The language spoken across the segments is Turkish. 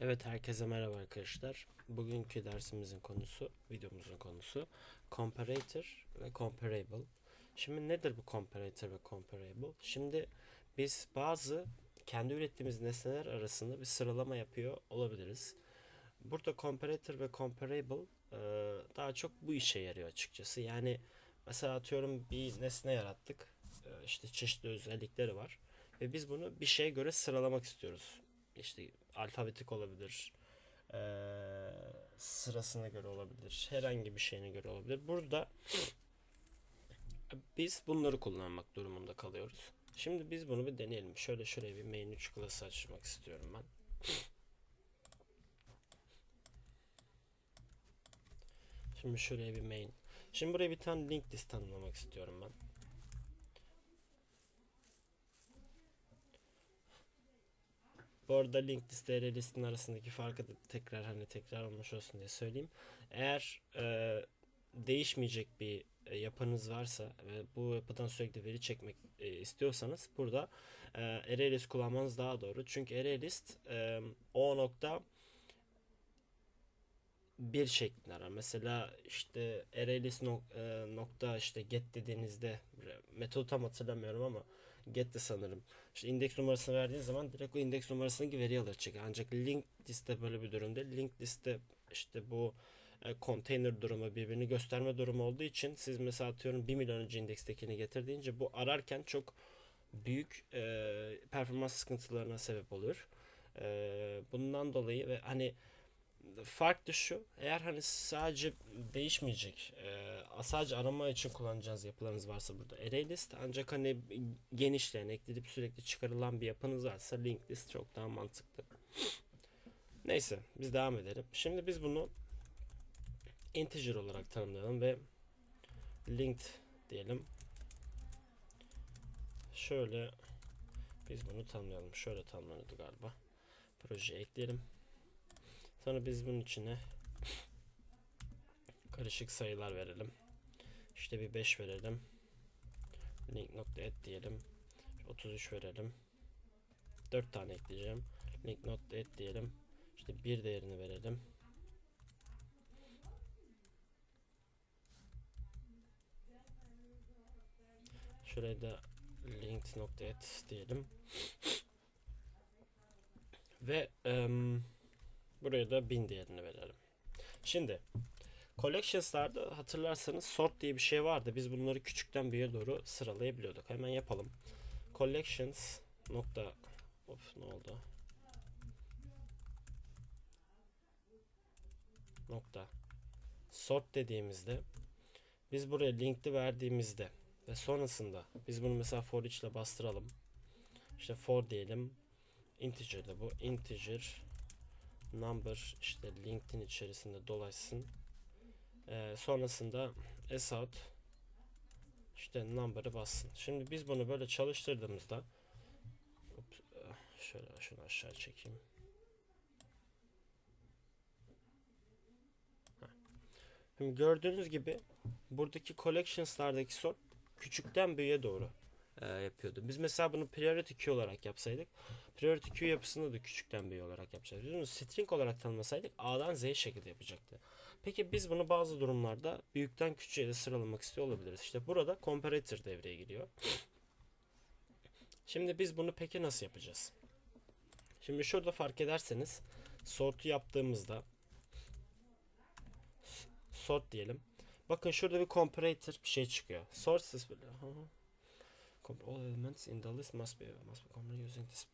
Evet herkese merhaba arkadaşlar. Bugünkü dersimizin konusu, videomuzun konusu comparator ve comparable. Şimdi nedir bu comparator ve comparable? Şimdi biz bazı kendi ürettiğimiz nesneler arasında bir sıralama yapıyor olabiliriz. Burada comparator ve comparable e, daha çok bu işe yarıyor açıkçası. Yani mesela atıyorum bir nesne yarattık. E, işte çeşitli özellikleri var. Ve biz bunu bir şeye göre sıralamak istiyoruz. İşte alfabetik olabilir, eee, sırasına göre olabilir, herhangi bir şeyine göre olabilir. Burada biz bunları kullanmak durumunda kalıyoruz. Şimdi biz bunu bir deneyelim. Şöyle şuraya bir main 3 klası açmak istiyorum ben. Şimdi şuraya bir main. Şimdi buraya bir tane link list tanımlamak istiyorum ben. Bu arada link liste ile listin arasındaki farkı da tekrar hani tekrar olmuş olsun diye söyleyeyim. Eğer e, değişmeyecek bir e, yapınız varsa ve bu yapıdan sürekli veri çekmek e, istiyorsanız burada e, ArrayList kullanmanız daha doğru. Çünkü ArrayList e, o nokta bir şeklinde arar. Mesela işte ArrayList nok- e, nokta işte get dediğinizde metodu tam hatırlamıyorum ama get'te sanırım. İşte indeks numarasını verdiğin zaman direkt o indeks numarasındaki veriyi alır çeker. Ancak linked liste böyle bir durum değil. Linked liste işte bu e, container durumu birbirini gösterme durumu olduğu için siz mesela atıyorum 1 milyon önce indekstekini getir deyince bu ararken çok büyük e, performans sıkıntılarına sebep olur. E, bundan dolayı ve hani fark da şu eğer hani sadece değişmeyecek e, sadece arama için kullanacağınız yapılarınız varsa burada array list ancak hani genişleyen ekleyip sürekli çıkarılan bir yapınız varsa linked list çok daha mantıklı. Neyse biz devam edelim. Şimdi biz bunu integer olarak tanımlayalım ve linked diyelim. Şöyle biz bunu tanımlayalım. Şöyle tanımlanıyordu galiba. Proje ekleyelim. Sonra biz bunun içine karışık sayılar verelim. İşte bir 5 verelim. Link nokta et diyelim. 33 verelim. 4 tane ekleyeceğim. Link nokta et diyelim. İşte bir değerini verelim. Şuraya da linked nokta et diyelim. Ve em, Buraya da 1000 değerini verelim. Şimdi Collections'larda hatırlarsanız sort diye bir şey vardı. Biz bunları küçükten büyüğe doğru sıralayabiliyorduk. Hemen yapalım. Collections nokta of ne oldu? Nokta sort dediğimizde biz buraya linkli verdiğimizde ve sonrasında biz bunu mesela for ile bastıralım. İşte for diyelim. Integer de bu. Integer number işte LinkedIn içerisinde dolaşsın. Ee, sonrasında out işte number'ı bassın. Şimdi biz bunu böyle çalıştırdığımızda eh, şöyle şunu aşağı çekeyim. Şimdi gördüğünüz gibi buradaki collections'lardaki sort küçükten büyüğe doğru e, yapıyordu. Biz mesela bunu priority queue olarak yapsaydık priority queue yapısını da küçükten büyüğe olarak yapacağız. Biz bunu string olarak tanımlasaydık A'dan Z şekilde yapacaktı. Peki biz bunu bazı durumlarda büyükten küçüğe de sıralamak istiyor olabiliriz. İşte burada comparator devreye giriyor. Şimdi biz bunu peki nasıl yapacağız? Şimdi şurada fark ederseniz sort'u yaptığımızda sort diyelim. Bakın şurada bir comparator bir şey çıkıyor. Sources böyle. All elements in the list must be must be combined using this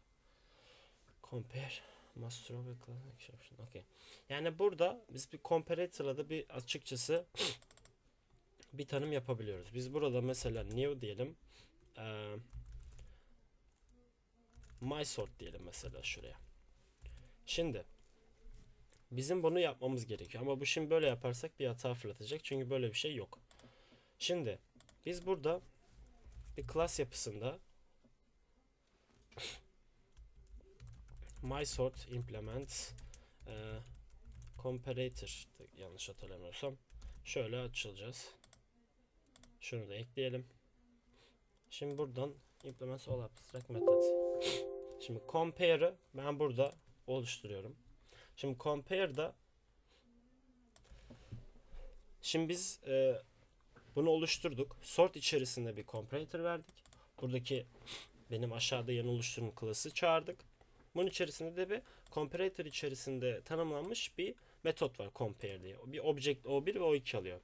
compare must throw a class exception. Okay. Yani burada biz bir comparator'la da bir açıkçası bir tanım yapabiliyoruz. Biz burada mesela new diyelim. Ee, my sort diyelim mesela şuraya. Şimdi bizim bunu yapmamız gerekiyor. Ama bu şimdi böyle yaparsak bir hata fırlatacak. Çünkü böyle bir şey yok. Şimdi biz burada bir class yapısında my sort implements e, comparator yanlış hatırlamıyorsam şöyle açılacağız. Şunu da ekleyelim. Şimdi buradan implements all abstract method. Şimdi compare'ı ben burada oluşturuyorum. Şimdi compare'da Şimdi biz e, bunu oluşturduk. Sort içerisinde bir comparator verdik. Buradaki benim aşağıda yeni oluşturduğum klası çağırdık. Bunun içerisinde de bir comparator içerisinde tanımlanmış bir metot var compare diye. Bir object O1 ve O2 alıyor.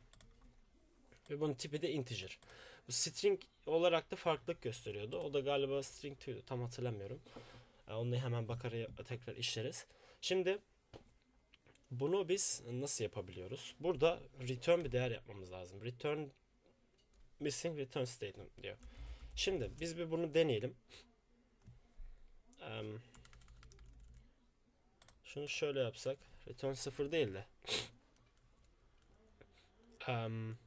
Ve bunun tipi de integer. Bu string olarak da farklılık gösteriyordu. O da galiba string 2'ydu. Tam hatırlamıyorum. E, Onu hemen bakarak tekrar işleriz. Şimdi bunu biz nasıl yapabiliyoruz? Burada return bir değer yapmamız lazım. Return missing return statement diyor. Şimdi biz bir bunu deneyelim. Em, şunu şöyle yapsak. Return 0 değil de. Em,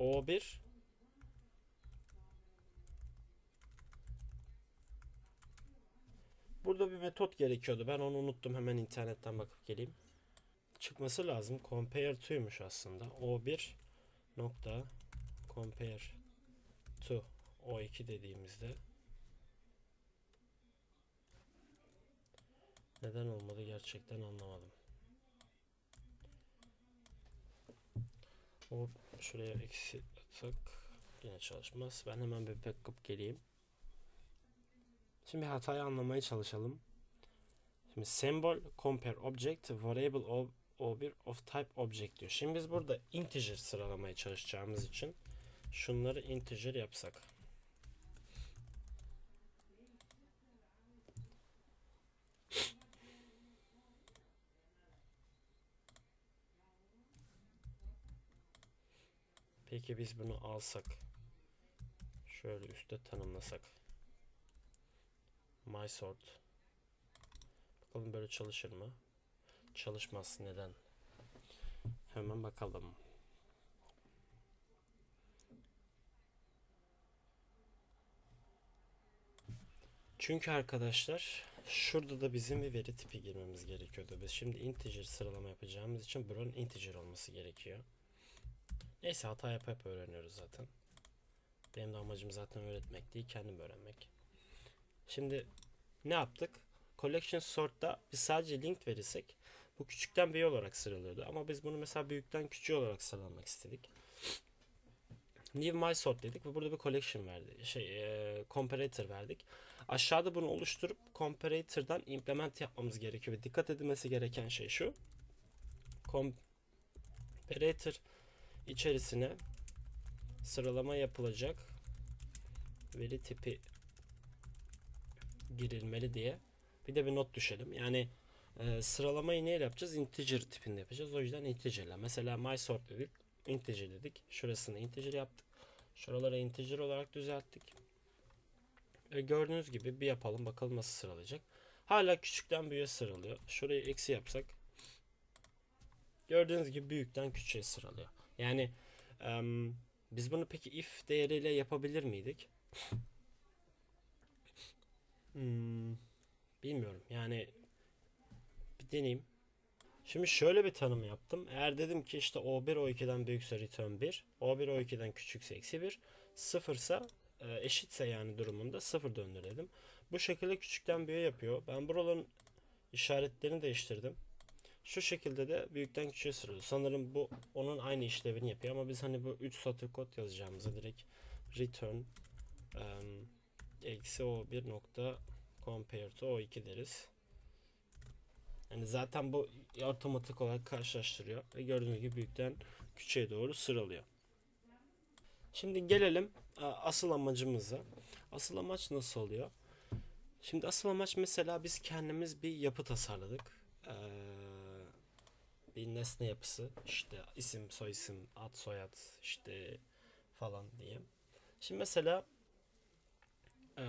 O1 Burada bir metot gerekiyordu. Ben onu unuttum. Hemen internetten bakıp geleyim. Çıkması lazım. Compare to'ymuş aslında. O1 nokta compare to O2 dediğimizde neden olmadı gerçekten anlamadım. O şuraya eksi atsak yine çalışmaz. Ben hemen bir backup geleyim. Şimdi hatayı anlamaya çalışalım. Şimdi symbol compare object variable o, o1 of type object diyor. Şimdi biz burada integer sıralamaya çalışacağımız için şunları integer yapsak. Peki biz bunu alsak. Şöyle üstte tanımlasak. My sort. Bakalım böyle çalışır mı? Çalışmaz. Neden? Hemen bakalım. Çünkü arkadaşlar şurada da bizim bir veri tipi girmemiz gerekiyordu. Biz şimdi integer sıralama yapacağımız için buranın integer olması gerekiyor. Neyse hata yap yap öğreniyoruz zaten. Benim de amacım zaten öğretmek değil, kendim öğrenmek. Şimdi ne yaptık? Collection sort'ta biz sadece link verirsek bu küçükten büyüğe olarak sıralıyordu. Ama biz bunu mesela büyükten küçüğe olarak sıralamak istedik. New my dedik ve burada bir collection verdi. Şey, e, comparator verdik. Aşağıda bunu oluşturup comparator'dan implement yapmamız gerekiyor ve dikkat edilmesi gereken şey şu. Comparator içerisine sıralama yapılacak veri tipi girilmeli diye bir de bir not düşelim. Yani e, sıralamayı neyle yapacağız? Integer tipinde yapacağız. O yüzden integer'la. Mesela my sort dedik. Integer dedik. Şurasını integer yaptık. Şuraları integer olarak düzelttik. E, gördüğünüz gibi bir yapalım. Bakalım nasıl sıralayacak. Hala küçükten büyüğe sıralıyor. Şurayı eksi yapsak. Gördüğünüz gibi büyükten küçüğe sıralıyor. Yani e, biz bunu peki if değeriyle yapabilir miydik? Hmm, bilmiyorum. Yani bir deneyeyim. Şimdi şöyle bir tanım yaptım. Eğer dedim ki işte O1 O2'den büyükse return 1, O1 O2'den küçükse eksi 1, sıfırsa e, eşitse yani durumunda sıfır döndür dedim. Bu şekilde küçükten büyüğe yapıyor. Ben buraların işaretlerini değiştirdim. Şu şekilde de büyükten küçüğe sıralıyor. Sanırım bu onun aynı işlevini yapıyor ama biz hani bu 3 satır kod yazacağımızı direkt return eksi o bir nokta compare to o 2 deriz. Yani zaten bu otomatik olarak karşılaştırıyor ve gördüğünüz gibi büyükten küçüğe doğru sıralıyor. Şimdi gelelim asıl amacımıza. Asıl amaç nasıl oluyor? Şimdi asıl amaç mesela biz kendimiz bir yapı tasarladık. Ee, bir nesne yapısı işte isim soyisim ad soyad işte falan diye. Şimdi mesela ee,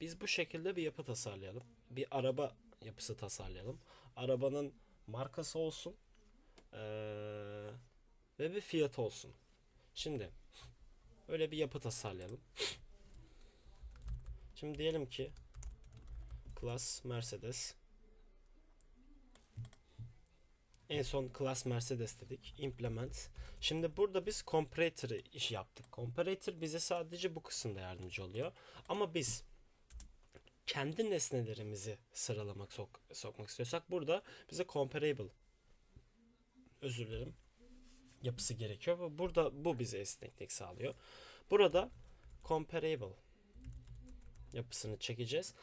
biz bu şekilde bir yapı tasarlayalım. Bir araba yapısı tasarlayalım. Arabanın markası olsun. Ee, ve bir fiyat olsun. Şimdi öyle bir yapı tasarlayalım. Şimdi diyelim ki class Mercedes en son class Mercedes dedik. Implement. Şimdi burada biz comparator iş yaptık. Comparator bize sadece bu kısımda yardımcı oluyor. Ama biz kendi nesnelerimizi sıralamak sok, sokmak istiyorsak burada bize comparable özür dilerim yapısı gerekiyor. ve Burada bu bize esneklik sağlıyor. Burada comparable yapısını çekeceğiz.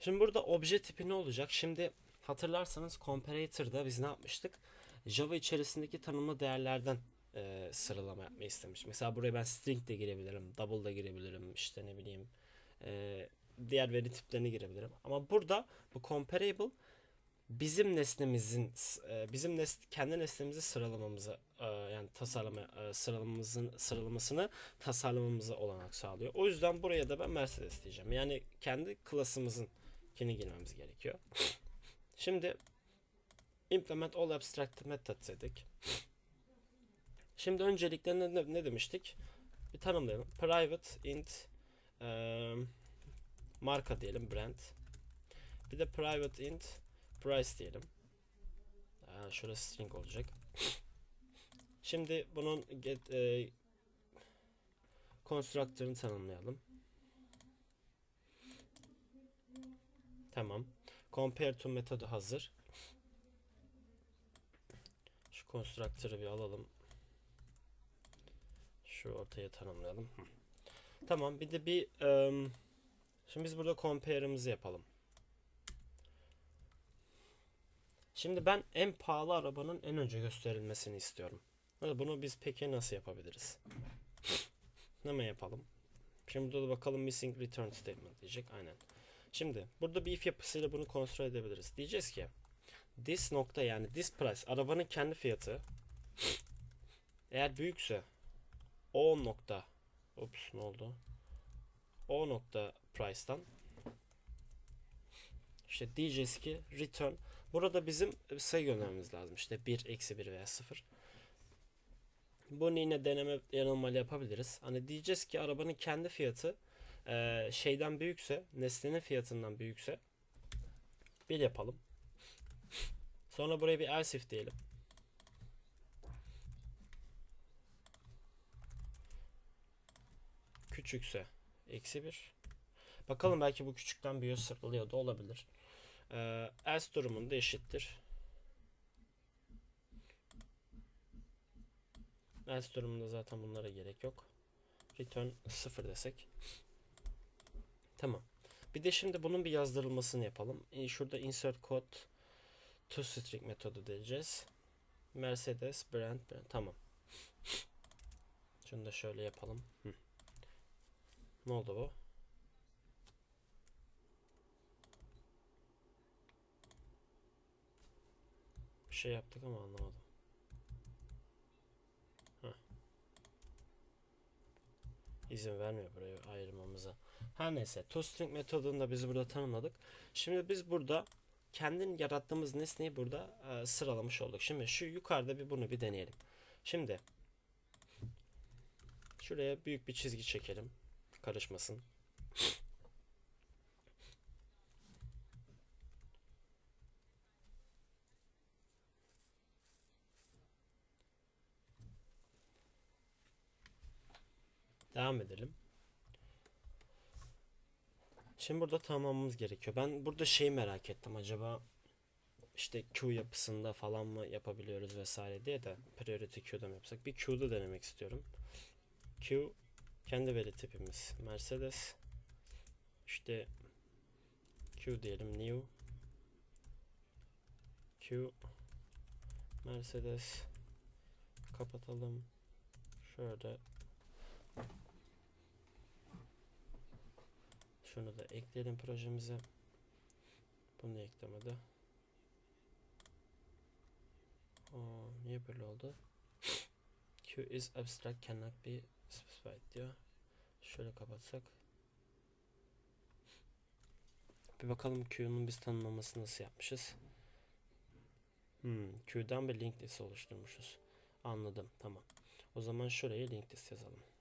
Şimdi burada obje tipi ne olacak? Şimdi hatırlarsanız comparator'da biz ne yapmıştık? Java içerisindeki tanımlı değerlerden e, sıralama yapmayı istemiş. Mesela buraya ben string de girebilirim, double da girebilirim, işte ne bileyim e, diğer veri tiplerini girebilirim. Ama burada bu comparable bizim nesnemizin e, bizim nes kendi nesnemizi sıralamamızı e, yani tasarlama e, sıralamamızın sıralamasını tasarlamamıza olanak sağlıyor. O yüzden buraya da ben Mercedes diyeceğim. Yani kendi klasımızın kini girmemiz gerekiyor. Şimdi implement all abstract methods dedik. Şimdi öncelikle ne, ne, demiştik? Bir tanımlayalım. Private int e, marka diyelim brand. Bir de private int price diyelim. Ee, şurası string olacak. Şimdi bunun get e, constructor'ını tanımlayalım. Tamam. Compare to metodu hazır. Şu constructor'ı bir alalım. Şu ortaya tanımlayalım. Tamam. Bir de bir um, şimdi biz burada compare'ımızı yapalım. Şimdi ben en pahalı arabanın en önce gösterilmesini istiyorum. Bunu biz peki nasıl yapabiliriz? Hemen yapalım. Şimdi burada bakalım missing return statement diyecek. Aynen. Şimdi burada bir if yapısıyla bunu kontrol edebiliriz. Diyeceğiz ki this nokta yani this price arabanın kendi fiyatı eğer büyükse o nokta ups ne oldu? O nokta price'tan işte diyeceğiz ki return Burada bizim sayı göndermemiz lazım. İşte 1, eksi 1 veya 0. Bunu yine deneme yanılmayla yapabiliriz. Hani diyeceğiz ki arabanın kendi fiyatı e, şeyden büyükse, nesnenin fiyatından büyükse bir yapalım. Sonra buraya bir else if diyelim. Küçükse eksi 1. Bakalım belki bu küçükten büyüğe sıralıyor da olabilir. Ee, else durumunda eşittir. Else durumunda zaten bunlara gerek yok. Return 0 desek. Tamam. Bir de şimdi bunun bir yazdırılmasını yapalım. Ee, şurada insert code to string metodu diyeceğiz. Mercedes brand, brand. Tamam. Şunu da şöyle yapalım. Hı. Ne oldu bu? Bir şey yaptık ama anlamadım. Heh. İzin vermiyor burayı ayırmamıza. Her neyse toString metodunu da biz burada tanımladık. Şimdi biz burada kendin yarattığımız nesneyi burada e, sıralamış olduk. Şimdi şu yukarıda bir bunu bir deneyelim. Şimdi şuraya büyük bir çizgi çekelim. Karışmasın. Devam edelim. Şimdi burada tamamımız gerekiyor. Ben burada şeyi merak ettim. Acaba işte Q yapısında falan mı yapabiliyoruz vesaire diye de priority Q'da mı yapsak? Bir Q'da denemek istiyorum. Q kendi veri tipimiz Mercedes. İşte Q diyelim new Q Mercedes kapatalım. Şöyle Şunu da ekleyelim projemize. Bunu eklemedi. Aa, niye böyle oldu? Q is abstract cannot be specified diyor. Şöyle kapatsak. Bir bakalım Q'nun biz tanımlaması nasıl yapmışız. Hmm, Q'dan bir link list oluşturmuşuz. Anladım. Tamam. O zaman şuraya link list yazalım.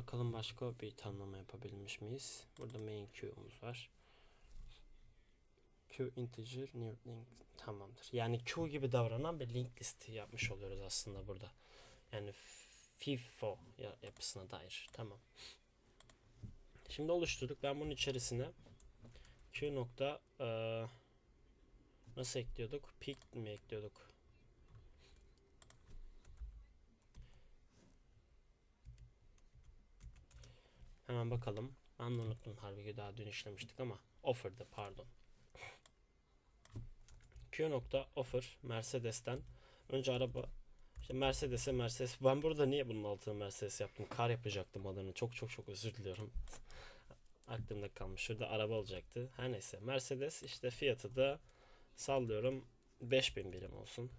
Bakalım başka bir tanımlama yapabilmiş miyiz? Burada main Q'umuz var. Q integer new link tamamdır. Yani Q gibi davranan bir link listi yapmış oluyoruz aslında burada. Yani FIFO ya- yapısına dair. Tamam. Şimdi oluşturduk. Ben bunun içerisine Q nokta eee, nasıl ekliyorduk? Peak mi ekliyorduk? Hemen bakalım. Unuttum. Halbuki daha dün işlemiştik ama offer'dı pardon. Q nokta offer Mercedes'ten. Önce araba işte Mercedes'e Mercedes. Ben burada niye bunun altına Mercedes yaptım? Kar yapacaktım adını. Çok çok çok özür diliyorum. Aklımda kalmış. Şurada araba olacaktı her neyse Mercedes işte fiyatı da sallıyorum 5000 birim olsun.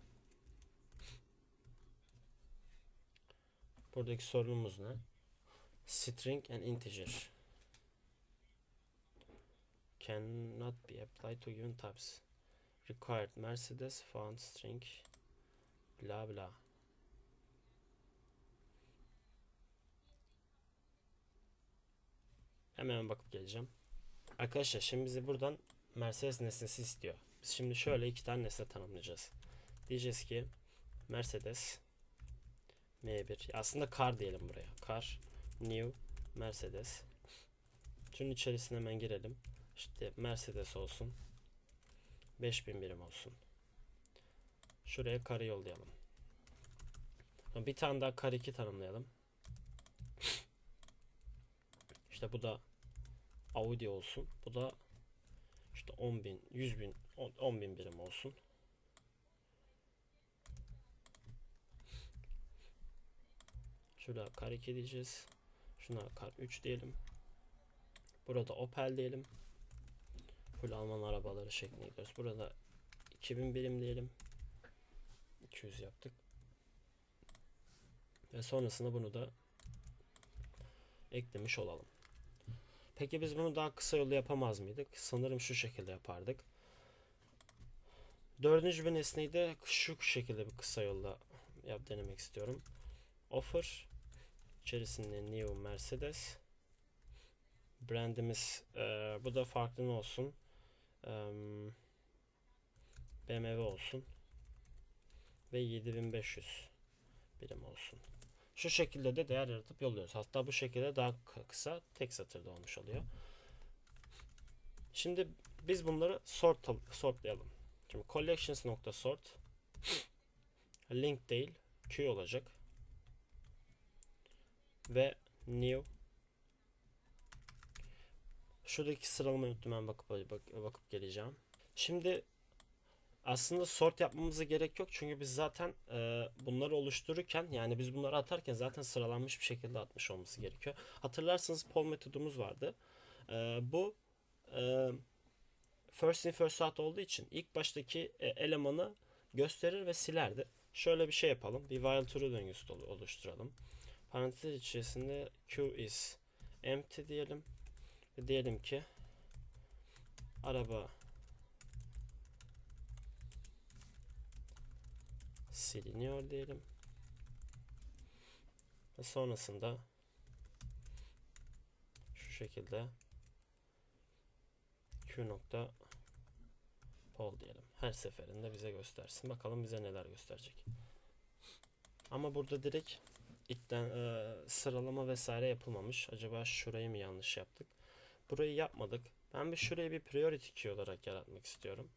Buradaki sorunumuz ne string and integer cannot be applied to given types required Mercedes font string bla bla. Hemen bakıp geleceğim. Arkadaşlar şimdi bize buradan Mercedes nesnesi istiyor. Biz şimdi şöyle iki tane nesne tanımlayacağız. Diyeceğiz ki Mercedes M1 aslında car diyelim buraya. Car new Mercedes. Şunun içerisine hemen girelim. İşte Mercedes olsun. 5000 birim olsun. Şuraya kare yollayalım. Bir tane daha kare 2 tanımlayalım. İşte bu da Audi olsun. Bu da işte 10 bin, 100 bin, 10 bin birim olsun. Şurada kar 2 diyeceğiz. Şuna kar 3 diyelim. Burada Opel diyelim. Full Alman arabaları şeklinde gidiyoruz. Burada 2000 birim diyelim. 200 yaptık. Ve sonrasında bunu da eklemiş olalım. Peki biz bunu daha kısa yolda yapamaz mıydık? Sanırım şu şekilde yapardık. Dördüncü bir nesneyi de şu şekilde bir kısa yolda yap denemek istiyorum. Offer içerisinde New Mercedes brandimiz e, bu da farklı ne olsun e, BMW olsun ve 7500 birim olsun. Şu şekilde de değer yaratıp yolluyoruz. Hatta bu şekilde daha kısa tek satırda olmuş oluyor. Şimdi biz bunları sort sortlayalım. Şimdi collections nokta sort link değil Q olacak ve new şuradaki sıralamayı unuttum ben bakıp, bak, bakıp geleceğim. Şimdi aslında sort yapmamıza gerek yok çünkü biz zaten e, bunları oluştururken yani biz bunları atarken zaten sıralanmış bir şekilde atmış olması gerekiyor. Hatırlarsanız poll metodumuz vardı. E, bu e, first in first out olduğu için ilk baştaki e, elemanı gösterir ve silerdi. Şöyle bir şey yapalım. Bir while true döngüsü oluşturalım. Parantez içerisinde q is empty diyelim. Ve diyelim ki araba siliniyor diyelim. Ve sonrasında şu şekilde q nokta poll diyelim. Her seferinde bize göstersin. Bakalım bize neler gösterecek. Ama burada direkt itten e, sıralama vesaire yapılmamış. Acaba şurayı mı yanlış yaptık? Burayı yapmadık. Ben bir şurayı bir priority key olarak yaratmak istiyorum.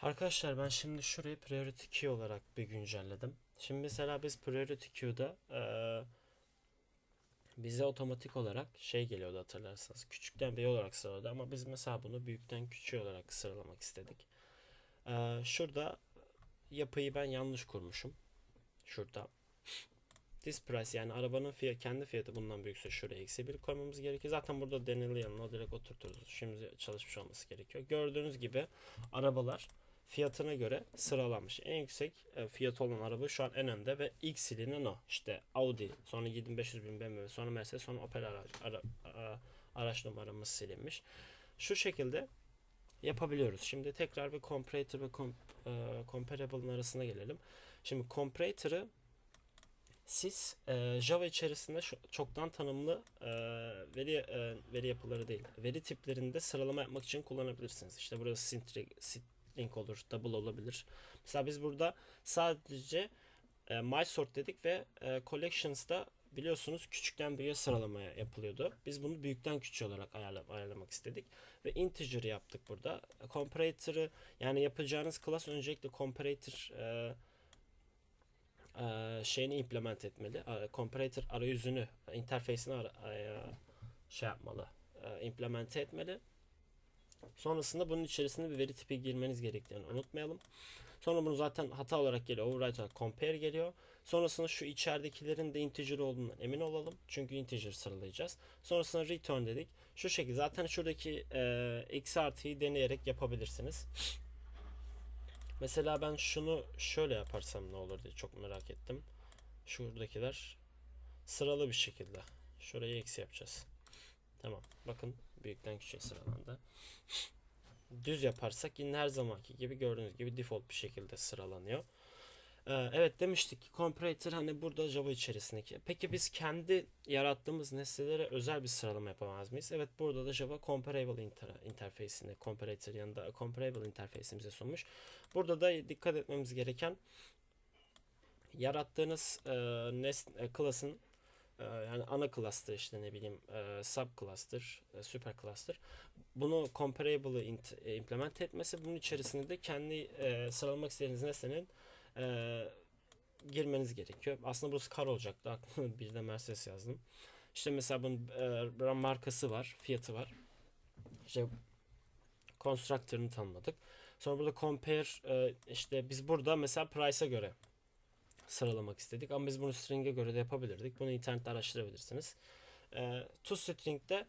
Arkadaşlar ben şimdi şurayı priority queue olarak bir güncelledim. Şimdi mesela biz priority queue'da eee bize otomatik olarak şey geliyordu hatırlarsanız. Küçükten büyük olarak sıraladı ama biz mesela bunu büyükten küçüğe olarak sıralamak istedik. Eee, şurada yapıyı ben yanlış kurmuşum. Şurada. This price yani arabanın fiyatı, kendi fiyatı bundan büyükse şuraya eksi bir koymamız gerekiyor. Zaten burada denili yanına direkt oturturuz. Şimdi çalışmış olması gerekiyor. Gördüğünüz gibi arabalar fiyatına göre sıralanmış. En yüksek e, fiyat olan araba şu an en önde ve ilk silinen o. İşte Audi, sonra 7500 bin BMW, sonra Mercedes, sonra Opel araç, ara, ara- araç numaramız silinmiş. Şu şekilde yapabiliyoruz. Şimdi tekrar bir comparator ve comp, e, comparable'ın arasına gelelim. Şimdi comparator'ı siz e, Java içerisinde şu- çoktan tanımlı e, veri e, veri yapıları değil, veri tiplerinde sıralama yapmak için kullanabilirsiniz. İşte burası string, string olur, double olabilir. Mesela biz burada sadece e, mysort dedik ve e, collections'da biliyorsunuz küçükten büyüğe sıralamaya yapılıyordu. Biz bunu büyükten küçüğe olarak ayarla, ayarlamak istedik ve integer yaptık burada. Comparator'ı yani yapacağınız class öncelikle comparator e, e, şeyini implement etmeli. E, Comparator arayüzünü, interface'ini ara- e, şey yapmalı, e, implemente etmeli. Sonrasında bunun içerisinde bir veri tipi girmeniz gerektiğini unutmayalım. Sonra bunu zaten hata olarak geliyor. Override compare geliyor. Sonrasında şu içeridekilerin de integer olduğundan emin olalım. Çünkü integer sıralayacağız. Sonrasında return dedik. Şu şekilde zaten şuradaki e, x artıyı deneyerek yapabilirsiniz. Mesela ben şunu şöyle yaparsam ne olur diye çok merak ettim. Şuradakiler sıralı bir şekilde. Şurayı eksi yapacağız. Tamam. Bakın büyükten küçüğe sıralandı. Düz yaparsak yine her zamanki gibi gördüğünüz gibi default bir şekilde sıralanıyor. Ee, evet demiştik ki comparator hani burada Java içerisindeki. Peki biz kendi yarattığımız nesnelere özel bir sıralama yapamaz mıyız? Evet burada da Java comparable inter interface'ini comparator yanında comparable interface'imize sunmuş. Burada da dikkat etmemiz gereken yarattığınız e, nesne e, class'ın e, yani ana class'tır işte ne bileyim e, sub class'tır, e, super class'tır. Bunu comparable'ı e, implement etmesi bunun içerisinde de kendi sıralamak istediğiniz nesnenin girmeniz gerekiyor. Aslında burası kar olacaktı. Bir de Mercedes yazdım. İşte mesela bunun e, markası var, fiyatı var. İşte constructor'ını tanımladık. Sonra burada compare e, işte biz burada mesela price'a göre sıralamak istedik ama biz bunu string'e göre de yapabilirdik. Bunu internette araştırabilirsiniz. E, to string'de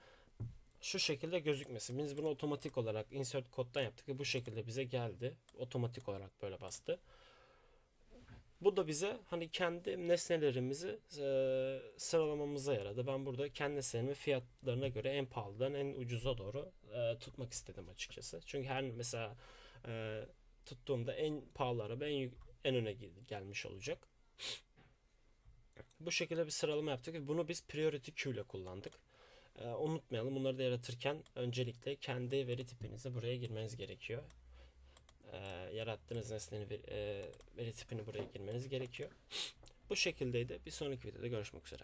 şu şekilde gözükmesi. Biz bunu otomatik olarak insert koddan yaptık bu şekilde bize geldi. Otomatik olarak böyle bastı. Bu da bize hani kendi nesnelerimizi e, sıralamamıza yaradı. Ben burada kendi nesnelerimi fiyatlarına göre en pahalıdan en ucuza doğru e, tutmak istedim açıkçası. Çünkü her mesela e, tuttuğumda en pahalı araba en, en öne gel- gelmiş olacak. Bu şekilde bir sıralama yaptık bunu biz priority queue ile kullandık. E, unutmayalım bunları da yaratırken öncelikle kendi veri tipinizi buraya girmeniz gerekiyor. E, yarattığınız nesnenin veri, e, veri tipini buraya girmeniz gerekiyor. Bu şekildeydi. Bir sonraki videoda görüşmek üzere.